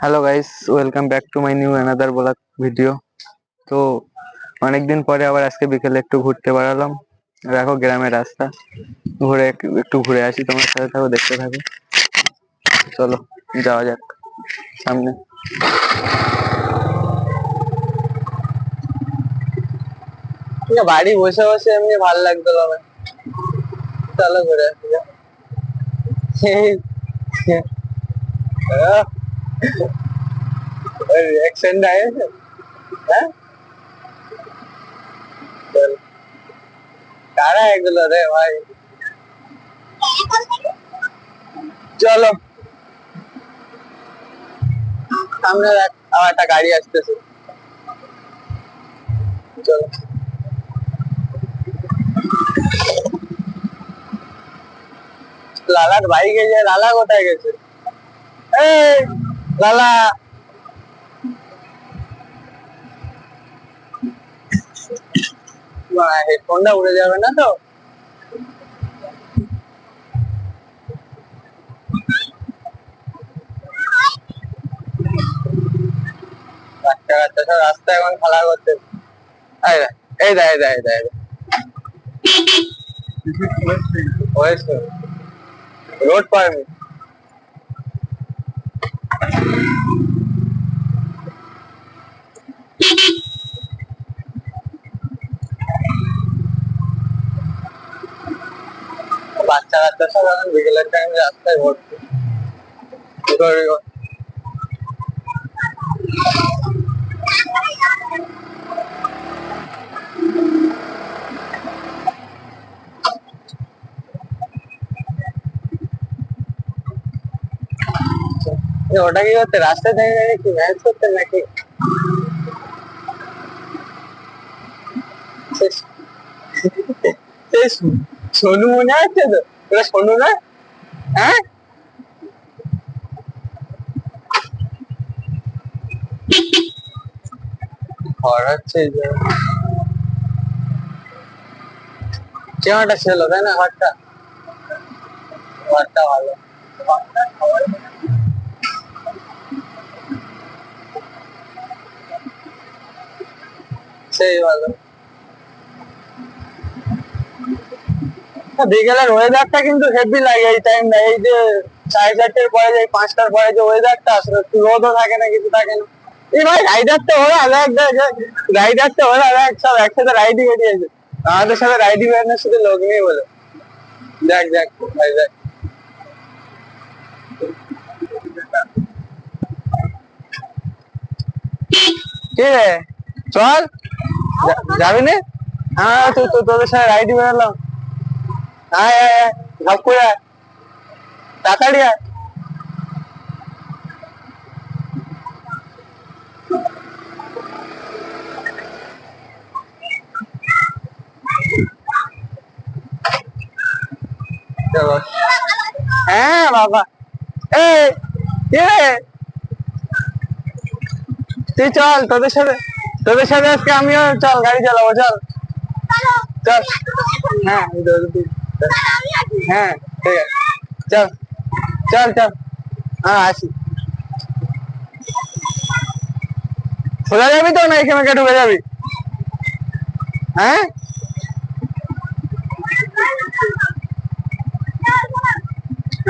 Hello guys welcome back to my new another vlog video তো অনেকদিন পরে আবার আজকে বিকেলে একটু ঘুরতে বেড়ালাম দেখো গ্রামের রাস্তা। ঘুরে একটু ঘুরে আসি তোমার সাথে থাকো দেখতে থাকো। চলো, যাওয়া যাক সামনে। বাড়ি বসে বসে এমনি ভালো লাগতো না। চলো ঘুরে আসি। হ্যাঁ? চল। কারা এগুলো রে ভাই। চলো। সামনে আমার একটা গাড়ি আসতেছে। চলো। লালার বাইকে যে, লালা কোথায় গেছে? এই! লালা। হেডফোনটা উড়ে যাবে না তো? বাচ্চা কাচ্চা সব রাস্তায় এখন খেলা করছে। এই রোড পারমিট। বাচ্চা কাচ্চা সব এখন বিকেলের টাইমে রাস্তায় ভর্তি। ওটা কি করতে, রাস্তায় দাঁড়িয়ে কি ম্যাচ করতে নাকি? সে- সে সোনু মনে আছে তো ওটা সোনু না হ্যাঁ? হচ্ছে এই যে। কেমন একটা ছিল, তাই না, ঘরটা? ঘরটা ভালো। সেই ভালো। বিকেলের ওয়েদারটা কিন্তু হেভি লাগে এই টাইমটা এই যে সাড়ে চারটের পরে যে, পাঁচটার পরে যে ওয়েদারটা আসলে রোদও থাকে না, কিছু থাকে না। এই ভাই রাইডার তো ওরা দেখ রাইডার তো ওরা দেখ সব একসাথে রাইডিং বেরিয়েছে আমাদের সাথে রাইডিং বেরানোর শুধু লোক নেই বলে। দেখ দেখ, ভাই, দেখ। কে চল যাবি না? হ্যাঁ তো তোদের সাথে রাইডি বেরোলাম। আয়। তাড়াতাড়ি আয়। চলো হ্যাঁ বাবা। তুই চল তোদের সাথে তোদের সাথে আজকে আমিও চল গাড়ি চালাবো চল। চল। হ্যাঁ হ্যাঁ ঠিক আছে। চল চল চল। হ্যাঁ আসি। সোজা যাবি তো না এখানে ঢুকে যাবি? হ্যাঁ?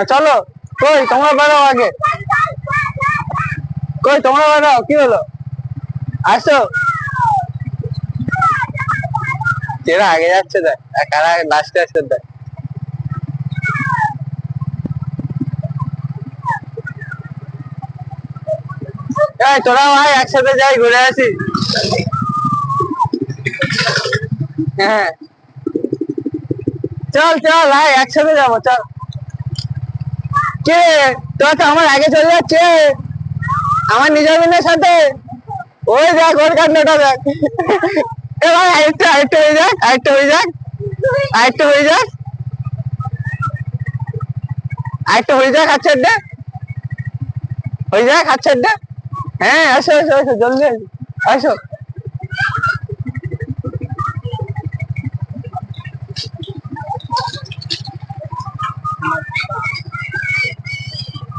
চলো। কই, তোমরা বেরো আগে। কই, তোমরা বেরো, কি হলো? আসো। কেরা আগে যাচ্ছে দেখ কারা লাস্টে আসছে দেখ। এই তোরা ভাই একসাথে যাই, ঘুরে আসি। হ্যাঁ। চল চল ভাই একসাথে যাব, চল। কে? তোরা তো আমার আগে চলে যাচ্ছে। আমার নিজের বোনের সাথে। ওই দেখ, ওর কান্নাটা দেখ। এ ভাই আরেকটা আরেকটা হয়ে যাক, আরেকটা হয়ে যাক। আরেকটা হয়ে যাক। আরেকটা হয়ে যাক আচ্ছা আড্ডা হয়ে যাক আচ্ছা আড্ডা হ্যাঁ আসো আসো আসো জলদি আসো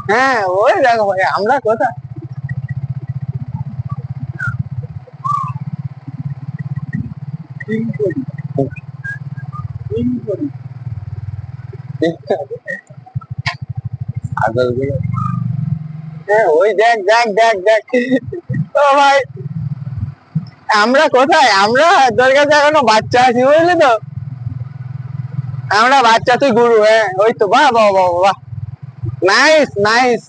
হ্যাঁ ওই দেখো ভাই আমরা কোথায়? আদর ওই দেখ দেখ দেখ দেখ। ও ভাই, আমরা কোথায়? আমরা তোর কাছে এখনও বাচ্চা আছি, বুঝলি তো? আমরা বাচ্চা, তুই গুরু হ্যাঁ ওই তো, বাহ বাহ বাহ বাহ নাইস নাইস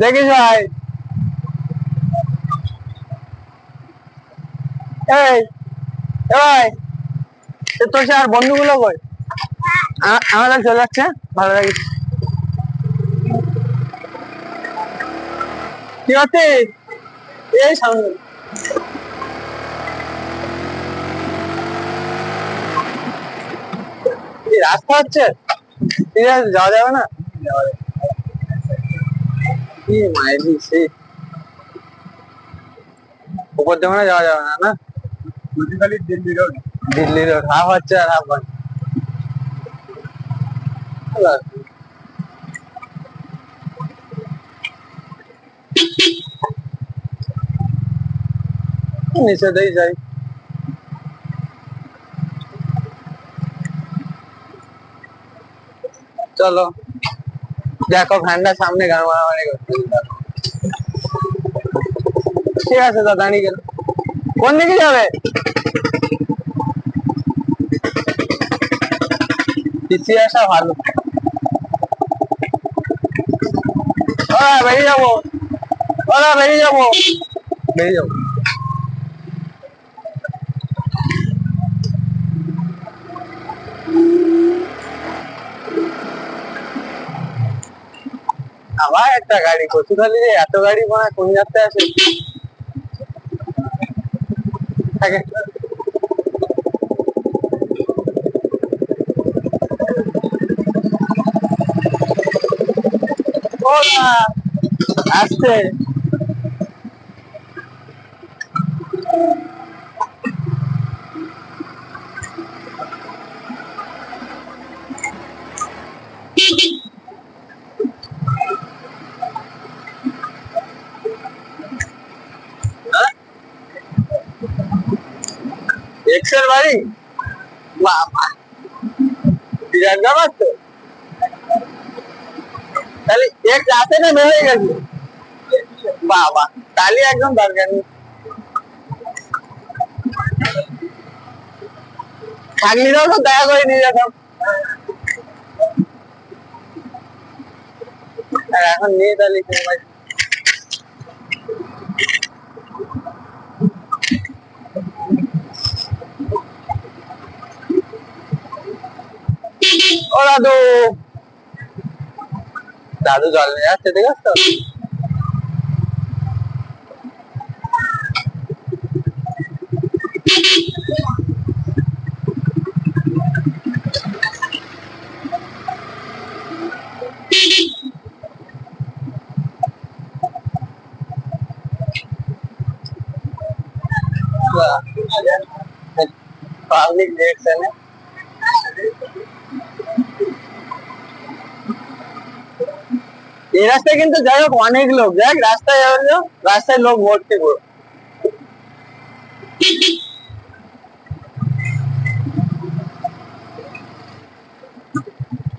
দেখিস ভাই। এই ভাই। এ তোর আর বন্ধুগুলো কই? আমাদের চলে যাচ্ছে ভালো লাগিস কি হচ্ছে এই সামনে। রাস্তা হচ্ছে? ঠিক আছে, যাওয়া যাবে না? কি মাইরি সে? উপর মানে যাওয়া যাবে না না? Delhi road Delhi road half হচ্ছে আর হাফ বন্ধ নিচে দিয়ে যাই চলো দেখো ফ্যানটা সামনে গান মারামারি করছে ঠিক আছে দাদা দাঁড়িয়ে গেল কোন দিকে যাবে পিছিয়ে আসা ভালো ওরা বেরিয়ে যাব ওরা বেরিয়ে যাব বেরিয়ে যাব আবার একটা গাড়ি কচুখালি যে এত গাড়ি মনে হয় কোন যাত্রা আছে থাকে আসছে। এক্সের বাড়ি? বাবা। বিরাট ব্যাপার তো। তাহলে এক না গেছে? বাবা, তাহলে একদম দরকার নেই। তো দয়া করে নিয়ে যেতাম এখন তাহলে দাদু জল নিয়ে যাচ্ছে ঠিক আছে? পাবলিক দেখছেন এই রাস্তায় কিন্তু যাই হোক অনেক লোক দেখ রাস্তায় হলো রাস্তায় লোক ভর্তি পুরো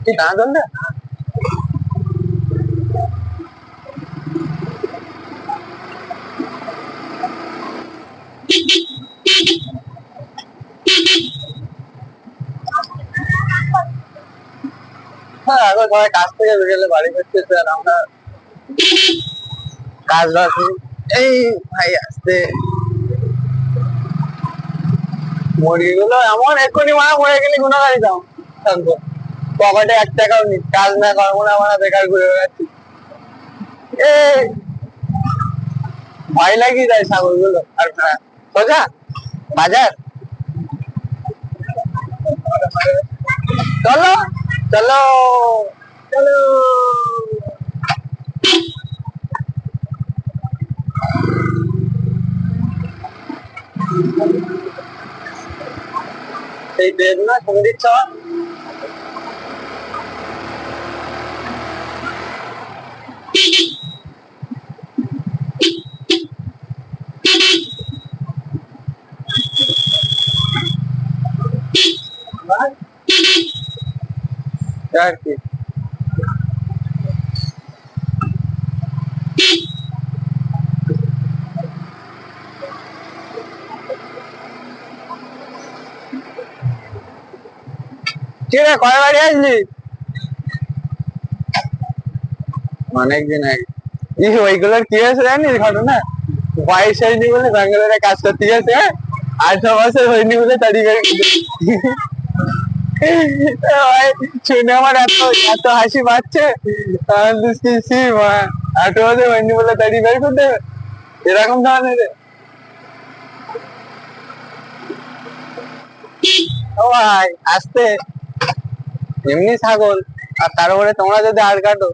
কি দাঁড়া হ্যাঁ কাজ বাজ এই ভাই আসতে। মুরগিগুলো এমন এক্ষুনি মারা মরে গেলে গুণাগারি দাও। থাকব পকেটে এক টাকাও নেই, কাজ না করব না বেকার ঘুরে বেড়াচ্ছি। এ, ভয় লাগিয়ে দেয় ছাগলগুলো। আর সোজা, বাজার। চলো। চলো চলো। এই বেদনা শুনে দিচ্ছ? Thank আর কি কি রে কয় বাড়ি আসলি অনেকদিন আগে ই ওইগুলোর কি হয়েছে জানিস ঘটনা বয়স হয়নি বলে ব্যাঙ্গালোরে কাজ করতে গেছে হ্যাঁ? আঠারো বছর হয়নি বলে তাড়ি গাড়ি শুনে আমার এত এত হাসি পাচ্ছে। বলে বের করতে এরকম ধরনের ও ভাই আসতে। এমনি ছাগল আর তার উপরে তোমরা যদি আর কাটো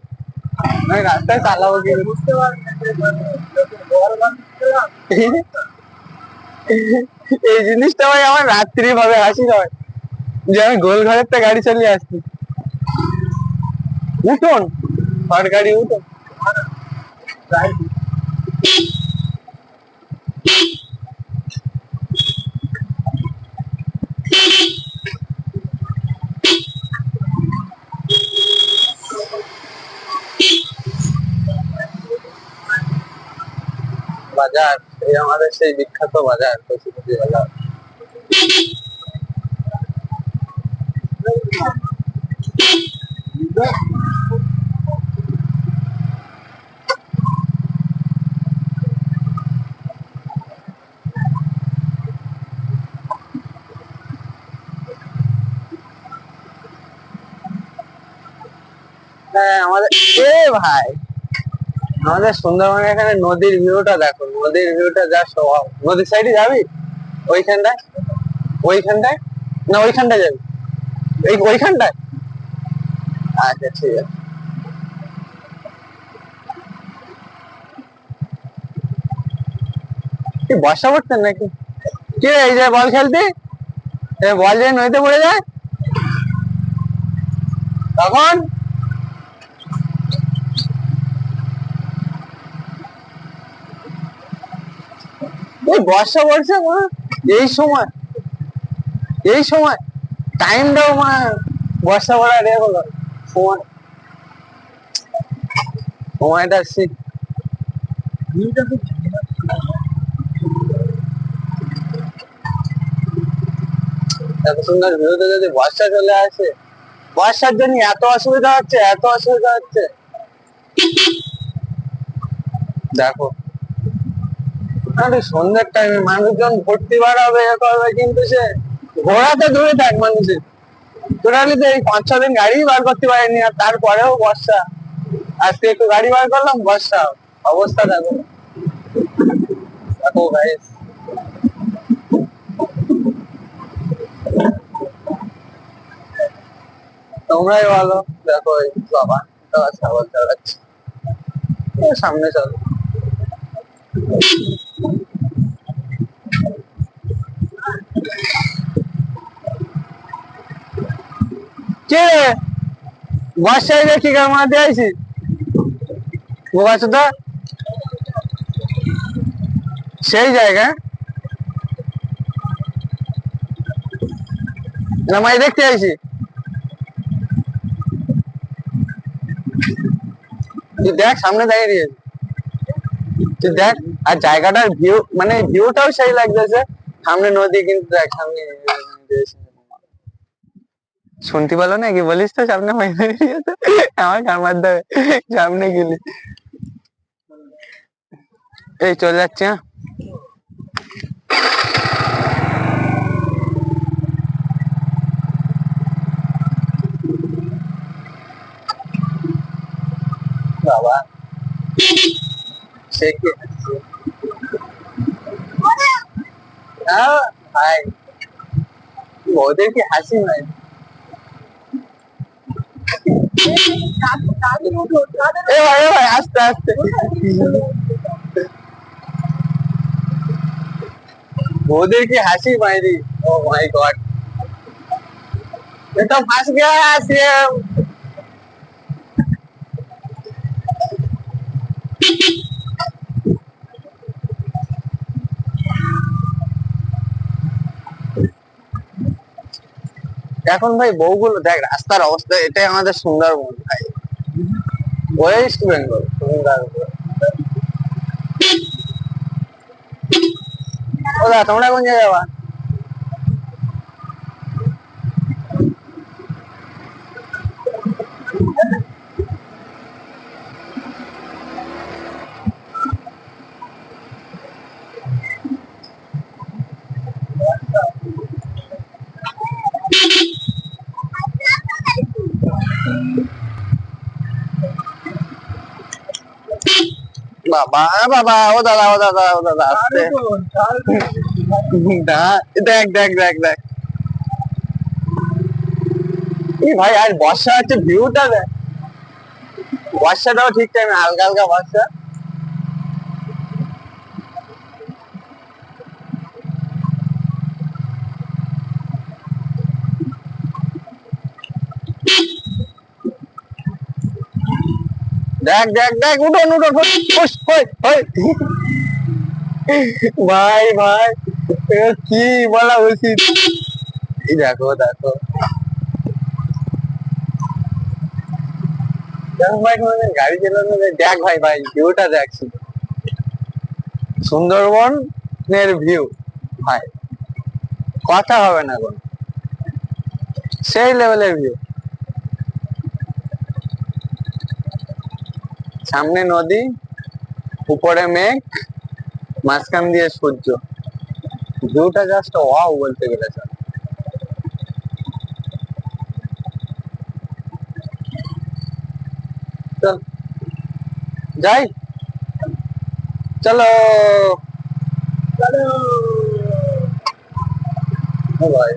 রাস্তায় চালাবো কি বুঝতে এই জিনিসটা ভাই আমার রাত্রি ভাবে হাসি হয়। যে আমি গোল ঘরের থেকে গাড়ি চালিয়ে আসছি উঠুন হট গাড়ি উঠুন বাজার এই আমাদের সেই বিখ্যাত বাজার কচুপতি বাজার হ্যাঁ আমাদের এ ভাই। আমাদের সুন্দরবনের এখানে নদীর ভিউটা দেখো। নদীর ভিউটা যা স্বভাব নদীর সাইডে যাবি? ওইখানটায়? ওইখানটায়? না, ওইখানটায় যাবি? এই ওইখানটায়? আচ্ছা ঠিক আছে। কি বর্ষা পড়তেন নাকি? কি এই যে বল খেলতি? বল যে নদীতে পড়ে যায়? তখন? এই বর্ষা পড়ছে এই সময় এই সময়। টাইমটাও মা। বর্ষা পড়ার এ হলো সময়। সময়টা শীত এত সুন্দর ভিউতে যদি বর্ষা চলে আসে, বর্ষার জন্য এত অসুবিধা হচ্ছে, এত অসুবিধা হচ্ছে। দেখো। সন্ধ্যের টাইমে মানুষজন ভর্তি বাড়াবে এ করবে কিন্তু সে। ঘোরাতে দূরে থাক মানুষের। টোটালি তো এই পাঁচ ছ দিন গাড়ি বার করতে পারেনি, আর তারপরেও বর্ষা। আজকে একটু গাড়ি বার করলাম, বর্ষা। অবস্থা দেখো। দেখো ভাই তোমরাই বলো, দেখো বাবা ছাগল চালাচ্ছে সামনে চলো। কে? সেই জায়গা। না মাই দেখতে আইছি। তুই দেখ, সামনে দাঁড়িয়ে দিয়েছে তুই দেখ, আর জায়গাটার ভিউ মানে ভিউটাও সেই লাগতেছে। সামনে নদী কিন্তু দেখ, সামনে শুনতে পারল না কি বলিস তো সামনে হয়ে গেছে আমার কামার দেবে সামনে গেলি এই চলে যাচ্ছে হ্যাঁ বাবা সে কি হাসি। হ্যাঁ ভাই ওদের কি হাসি নয় এ ভাই এ ভাই আস্তে আস্তে ওদের কি হাসি মাইরি ও মাই গড ये तो फंस गया है सीएम এখন ভাই বউগুলো দেখ, রাস্তার অবস্থা এটাই আমাদের সুন্দরবন ভাই। ওয়েস্ট বেঙ্গল সুন্দরবন। তোমরা কোন জায়গায় বাবা বাবা ও দাদা ও দাদা ও দাদা আসতে না দেখ দেখ দেখ দেখ। এই ভাই আর বর্ষা হচ্ছে ভিউটা দেখ। বর্ষাটাও ঠিক টাইমে হালকা হালকা বর্ষা। দেখ দেখ দেখ, উঠুন উঠুন। ভাই ভাই কি বলা উচিত? দেখো দেখো। ভাই গাড়ি চালানো দেখ ভাই ভাই ভিউটা দেখ সুন্দরবন এর ভিউ ভাই। কথা হবে না কোন। সেই লেভেলের ভিউ সামনে নদী, উপরে মেঘ, মাঝখান দিয়ে সূর্য। ভিউটা জাস্ট ওয়াও বলতে গেলে চল। যাই। চলো। চলো। ভাই।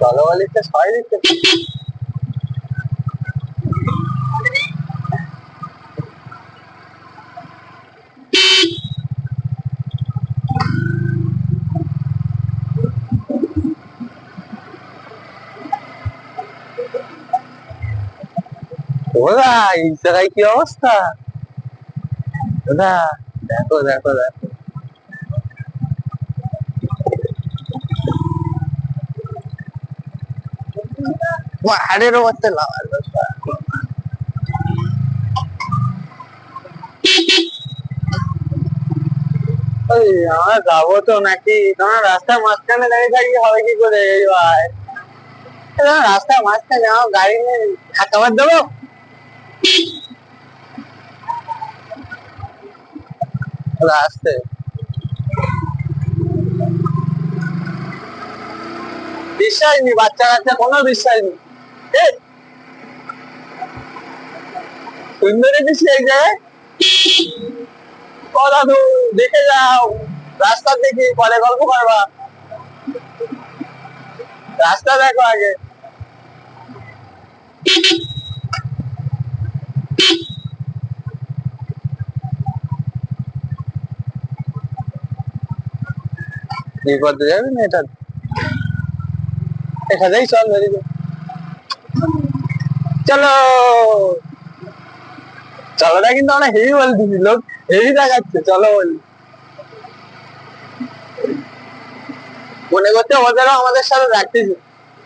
চলো লিখতে সবাই লিখতে ওরা এই জায়গায় কি অবস্থা ওরা দেখো দেখো দেখো পাহাড়ের মধ্যে ওই আমরা যাব তো নাকি তোমার রাস্তার মাঝখানে দাঁড়িয়ে থাকলে হবে কি করে ভাই রাস্তার মাঝখানে গাড়ি নিয়ে খাবার দেবো আসছে বিশ্বাস নেই বাচ্চা কাচ্চা কোনো বিশ্বাস নেই। সুন্দরী দিচ্ছি এক জায়গায় দেখে যাও। রাস্তা দেখি, পরে গল্প করবা। রাস্তা দেখো আগে। না এটা? চল। চলো। চলোটা কিন্তু আমরা হেভি বলতেছি, লোক হেভি দেখাচ্ছে, চলো বলি। মনে করতে ওদেরও আমাদের সাথে রাখতেছে।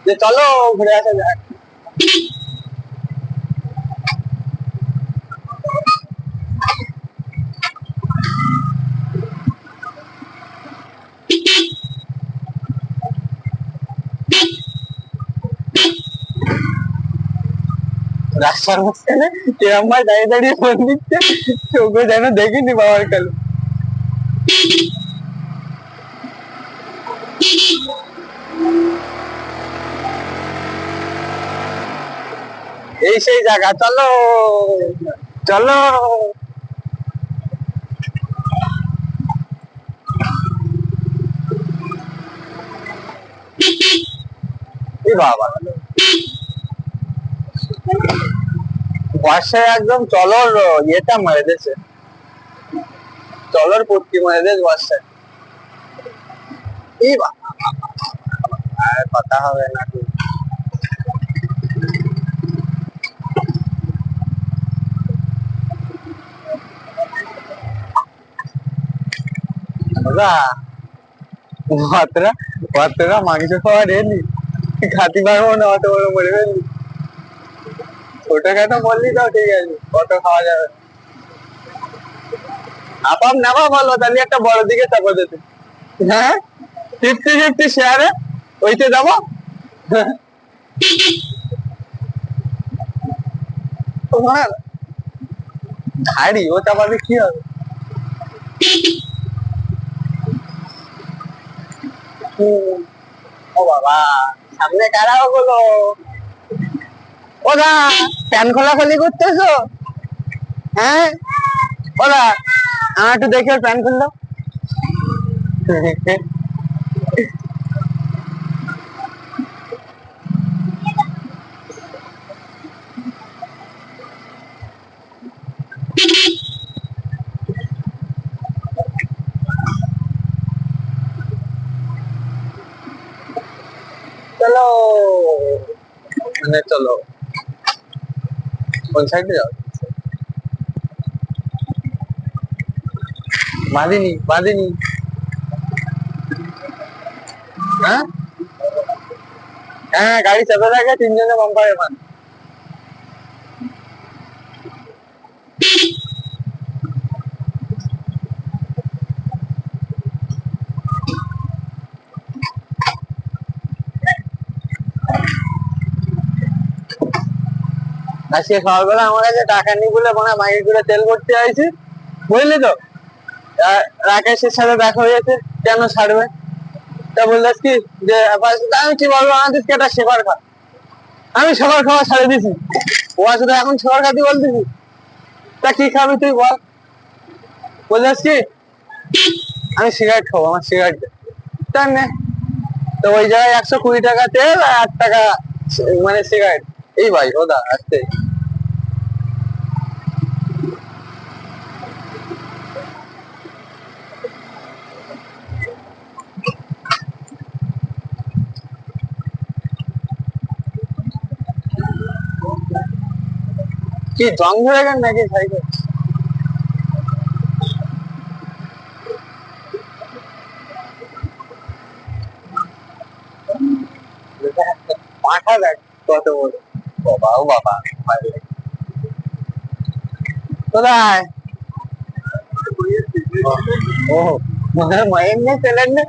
যে চলো ঘুরে আসা যাক। রাস্তার মাঝখানে এরম ভাই দাঁড়িয়ে দাঁড়িয়ে ফোন দিচ্ছে ওকে যেন দেখিনি বাবার কালে। এই সেই জায়গা, চলো চলো। বাবা। বর্ষায় একদম চলর ইয়েটা মেরে দিয়েছে। চলর দিয়েছে হবে না মাংস খাওয়া রেলি খাতি পারব না, অত বড় মরে ফেললি ছোটখাটো বললি তো, ঠিক আছে। কত খাওয়া যাবে? আপাম নেওয়া বলো তাহলে একটা বড় দিকে চাপা দিতে হ্যাঁ? ফিফটি ফিফটি শেয়ারে ওইতে যাব? তোমার ধাড়ি ও চাপাতে কি হবে? ও বাবা, সামনে কারা ওগুলো ওরা প্যান খোলাখুলি করতেছো? হ্যাঁ? ওরা আমার একটু দেখে প্যান খুললো চলো। মানে চলো। কোন সাইডে বাঁধিনি বাঁধিনি। হ্যাঁ? হ্যাঁ গাড়ি চাপে থাকে তিনজনে বাম্পারে মান আজকে সকালবেলা আমার কাছে টাকা নেই বলে মনে হয় করে তেল করতে আইছি। বুঝলি তো? রাকেশের সাথে দেখা হয়েছে কেন ছাড়বে? তা বললাস কি যে আমি কি বলব? আমাদের একটা সেবার খা। আমি সবার খাওয়া ছাড়ে দিছি। ও শুধু এখন সবার খাতি বলতেছি। তা কি খাবি তুই বল। বললাস কি, আমি সিগারেট খাব, আমার সিগারেট তার নে। তো ওই জায়গায় একশো কুড়ি টাকা তেল আর আট টাকা মানে সিগারেট এই ভাই ওদা আসতে কি জং ধরে গেল নাকি সাইকেল মাথা দেখ কত বড়। বাবা ও বাবা ভাই রে। কোথায় ও মনে হয় মহেন্দ্র ছেলেন না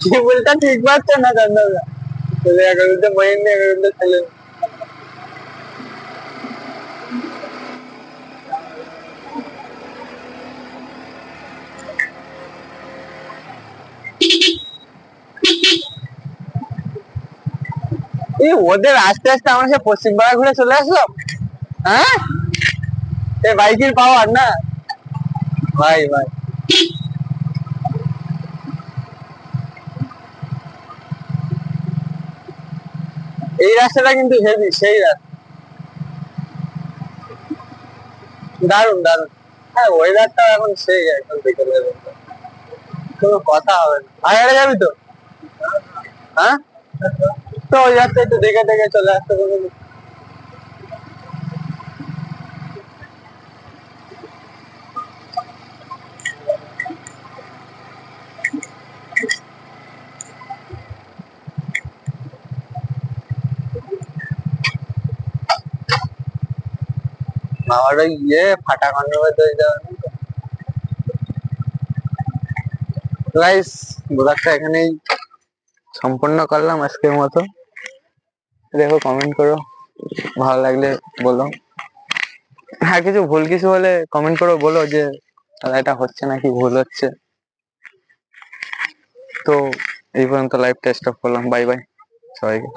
কি বলটা ঠিক পাচ্ছে না চন্দ্রদা ছেলে এগারোতে মহেন্দ্র এগারোতে ছেলেন ওদের আস্তে আস্তে আমরা সে পশ্চিমবাংলা ঘুরে চলে আসলো। হ্যাঁ? এ, বাইকের পাওয়ার না? ভাই ভাই। এই রাস্তাটা কিন্তু হেভি সেই রাস্তা। দারুণ দারুণ হ্যাঁ ওয়েদারটা এখন সেই এখন বিকেলের। কোনো কথা হবে না। আগে যাবি তো? হ্যাঁ? তো ওই রাস্তা একটু দেখে দেখে চলে আসতে বলুন আমার ওই ইয়ে ফাটা কন্ডমে তো গাইস ব্লগটা এখানেই সম্পূর্ণ করলাম আজকের মতো। দেখো কমেন্ট করো, ভালো লাগলে বলো। হ্যাঁ কিছু ভুল কিছু হলে কমেন্ট করো, বলো যে এটা হচ্ছে নাকি ভুল হচ্ছে। তো, এই পর্যন্ত লাইভটা স্টপ করলাম। বাই বাই সবাইকে।